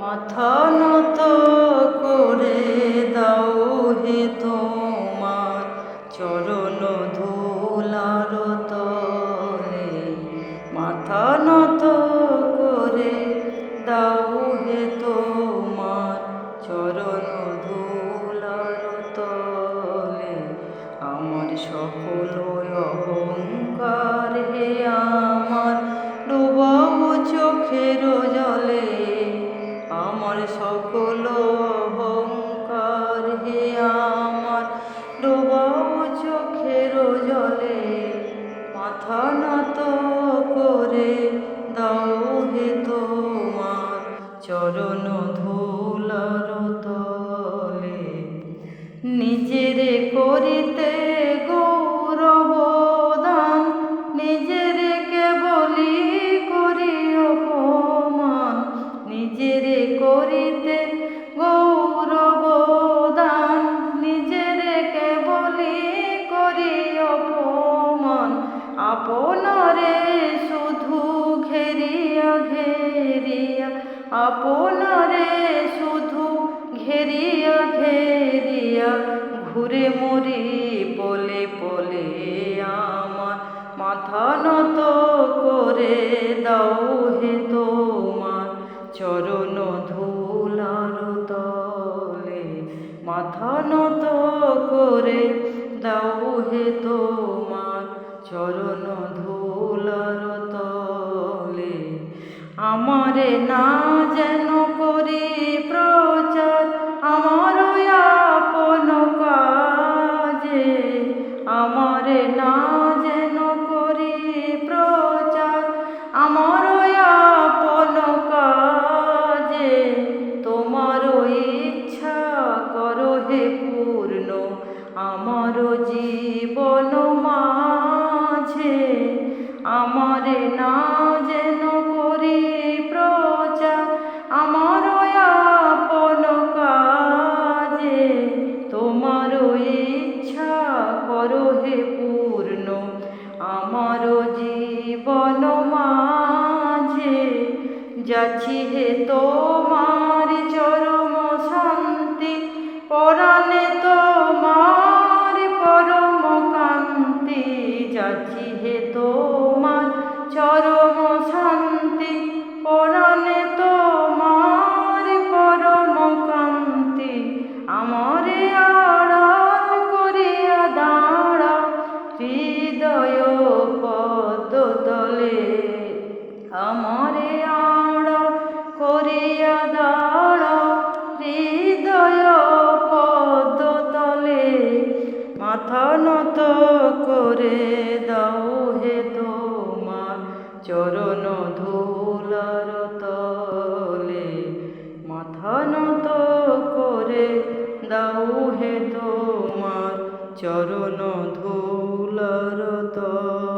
মাথা নত করে দাও হে তোমার চরণ মাথা করে দাও হে তোমার চরণ ধুলার তলে। নিজেরে করিতে আপনারে শুধু ঘেরিয়া ঘেরিয়া ঘুরে মরি পলে পলে আমার মাথা নত করে দাও হে তোমার চরণ ধুলার তলে। মাথা নত করে দাও হে তোমার চরণ ধুলার আমারে না যেন করে প্রচার আমার যাচ্ছি হে তোমার চরম শান্তি পরাণে তোমার করে দাও হে তোমার চরণ ধুলার তলে। মাথা নত করে দাও হে তোমার চরণ ধুলার তলে।